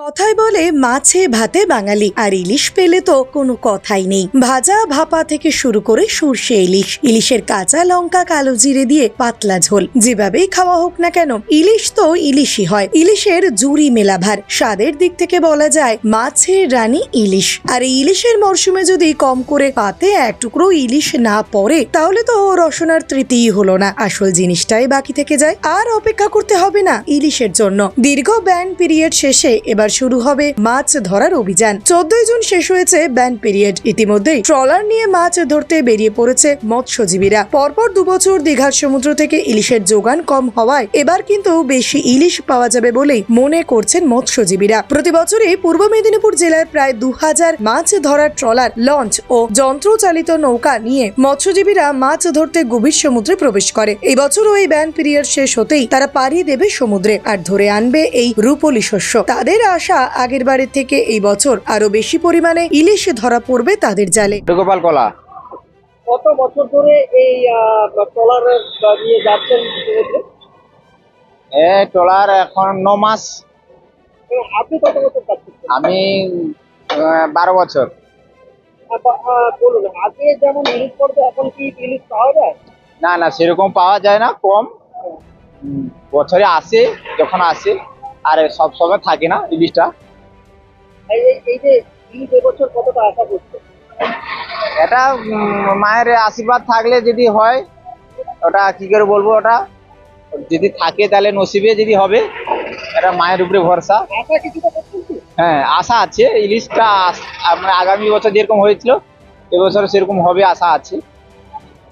কথায় বলে মাছে ভাতে বাঙালি। আর ইলিশ পেলে তো কোনো কথাই নেই। ভাজা ভাপা থেকে শুরু করে সর্ষে ইলিশ। ইলিশের কাঁচা লঙ্কা কালো জিরে দিয়ে পাতলা ঝোল। যেভাবেই খাওয়া হোক না কেন, ইলিশ তো ইলিশই হয়। ইলিশের জুরি মেলাভার। স্বাদের দিক থেকে বলা যায়, মাছের রানী ইলিশ। আর ইলিশের মরশুমে যদি কম করে পাতে এক টুকরো ইলিশ না পড়ে, তাহলে তো রসনার তৃতীয় হলো না। আসল জিনিসটাই বাকি থেকে যায়। আর অপেক্ষা করতে হবে না ইলিশের জন্য। দীর্ঘ ব্যান পিরিয়ড শেষে এবার শুরু হবে মাছ ধরার অভিযান। চোদ্দই জুন শেষ হয়েছে ব্যান পিরিয়ড। ইতিমধ্যেই ট্রলার নিয়ে মাছ ধরতে বেরিয়ে পড়েছে মৎস্যজীবীরা। পরপর দুবছর দীঘার সমুদ্র থেকে ইলিশের যোগান কম হওয়ায় এবার কিন্তু বেশি ইলিশ পাওয়া যাবে বলেই মনে করছেন মৎস্যজীবীরা। প্রতি বছরই পূর্ব মেদিনীপুর জেলার প্রায় দু হাজার মাছ ধরার ট্রলার লঞ্চ ও যন্ত্রচালিত নৌকা নিয়ে মৎস্যজীবীরা মাছ ধরতে গভীর সমুদ্রে প্রবেশ করে। এই বছরও এই ব্যান পিরিয়ড শেষ হতেই তারা পাড়ি দেবে সমুদ্রে আর ধরে আনবে এই রূপলি শস্য। তাদের আশা আগের বারের থেকে এই বছর আরও বেশি পরিমাণে ইলিশ ধরা পড়বে তাদের জালে। গোপাল কলা। কত বছর ধরে এই ট্রলার নিয়ে যাচ্ছেন এ ট্রলার এখন ন মাস। আপনি কত বছর আমি আহ, বারো বছর। বলুন আগে যেমন ইলিশ পড়তো এখন কি ইলিশ পাওয়া যায়? না না সেরকম পাওয়া যায় না কম। বছরে আসে যখন আসে। আর সব সময় থাকে না ইলিশটা এই এই- এই যে এবছর কতটা আশা করছে? এটা মায়ের আশীর্বাদ থাকলে যদি হয় ওটা কি করে বলব ওটা? যদি থাকে তাহলে নসিবে যদি হবে এটা মায়ের উপরে ভরসা। হ্যাঁ আশা আছে ইলিশটা আমরা আগামী বছর যেরকম হয়েছিল এবছর সেরকম হবে আশা আছে।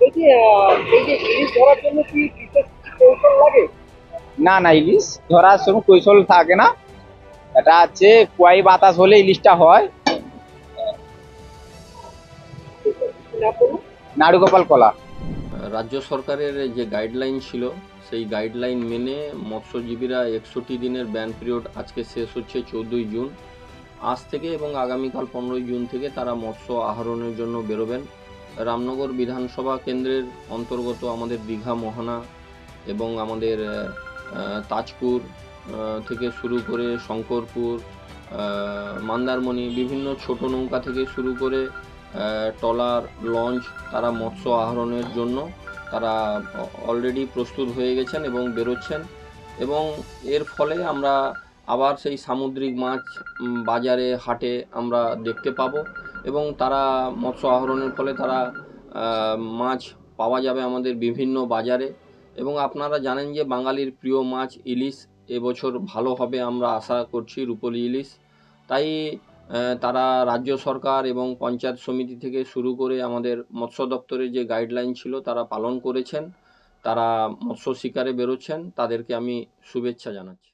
এই যে আহ, এই যে ইলিশ ধরার জন্য কি বিশেষ কৌশল লাগে না না, ইলিশ। ধরার সময় কৌশল থাকে না। এটা হচ্ছে কুয়াই বাতাস হলে ইলিশটা হয়। নাড়ুগোপাল কলা। রাজ্য সরকারের যে গাইডলাইন ছিল, সেই গাইডলাইন মেনে মৎস্যজীবীরা একষট্টি দিনের ব্যান পিরিয়ড আজকে শেষ হচ্ছে চৌদ্দই জুন। আজ থেকে এবং আগামীকাল পনেরোই জুন থেকে তারা মৎস্য আহরণের জন্য বেরোবেন। রামনগর বিধানসভা কেন্দ্রের অন্তর্গত আমাদের দীঘা মোহনা এবং আমাদের তাজপুর থেকে শুরু করে শঙ্করপুর মন্দারমণি, বিভিন্ন ছোট নৌকা থেকে শুরু করে ট্রলার লঞ্চ, তারা মৎস্য আহরণের জন্য তারা অলরেডি প্রস্তুত হয়ে গেছেন এবং বেরোচ্ছেন। এবং এর ফলে আমরা আবার সেই সামুদ্রিক মাছ বাজারে, হাটে আমরা দেখতে পাবো এবং তারা মৎস্য আহরণের ফলে তারা মাছ পাওয়া যাবে আমাদের বিভিন্ন বাজারে। এবং আপনারা জানেন যে বাঙালির প্রিয় মাছ ইলিশ এবছর ভালো হবে আমরা আশা করছি, রূপলি ইলিশ। তাই তারা রাজ্য সরকার এবং পঞ্চায়েত সমিতি থেকে শুরু করে আমাদের মৎস্য দপ্তরের যে গাইডলাইন ছিল তারা পালন করেছেন। তারা মৎস্য শিকারে বেরোচ্ছেন। তাদেরকে আমি শুভেচ্ছা জানাচ্ছি।